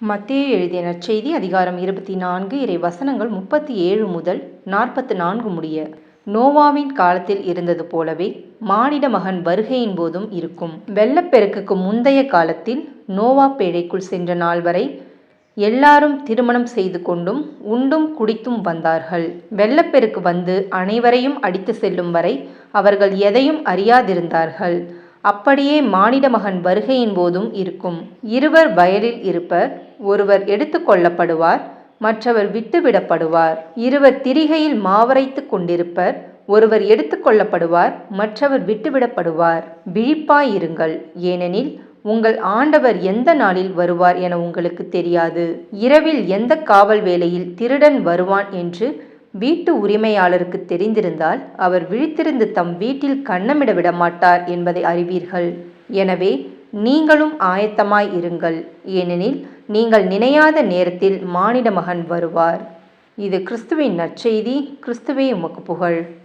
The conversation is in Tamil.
மத்திய எழுதிய நற்செய்தி அதிகாரம் இருபத்தி நான்கு இறை வசனங்கள் முப்பத்தி ஏழு முதல் நாற்பத்து நான்கு முடிய. நோவாவின் காலத்தில் இருந்தது போலவே மானிட மகன் வருகையின் போதும் இருக்கும். வெள்ளப்பெருக்குக்கு முந்தைய காலத்தில் நோவா பேழைக்குள் சென்ற நாள் வரை எல்லாரும் திருமணம் செய்து கொண்டும் உண்டும் குடித்தும் வந்தார்கள். வெள்ளப்பெருக்கு வந்து அனைவரையும் அடித்து செல்லும் வரை அவர்கள் எதையும் அறியாதிருந்தார்கள். அப்படியே மானிட மகன் வருகையின் போதும் இருக்கும். இருவர் வயலில் இருப்பர் ஒருவர் எடுத்து கொள்ளப்படுவார் மற்றவர் விட்டுவிடப்படுவார். இருவர் திரிகையில் மாவரைத்து கொண்டிருப்பர் ஒருவர் எடுத்து கொள்ளப்படுவார் மற்றவர் விட்டுவிடப்படுவார். விழிப்பாயிருங்கள். ஏனெனில் உங்கள் ஆண்டவர் எந்த நாளில் வருவார் என உங்களுக்கு தெரியாது. இரவில் எந்த காவல் வேளையில் திருடன் வருவான் என்று வீட்டு உரிமையாளருக்கு தெரிந்திருந்தால் அவர் விழித்திருந்து தம் வீட்டில் கண்ணமிட விடமாட்டார் என்பதை அறிவீர்கள். எனவே நீங்களும் ஆயத்தமாய் இருங்கள். ஏனெனில் நீங்கள் நினையாத நேரத்தில் மானிட மகன் வருவார். இது கிறிஸ்துவின் நற்செய்தி கிறிஸ்துவே உமக்கு புகழ்.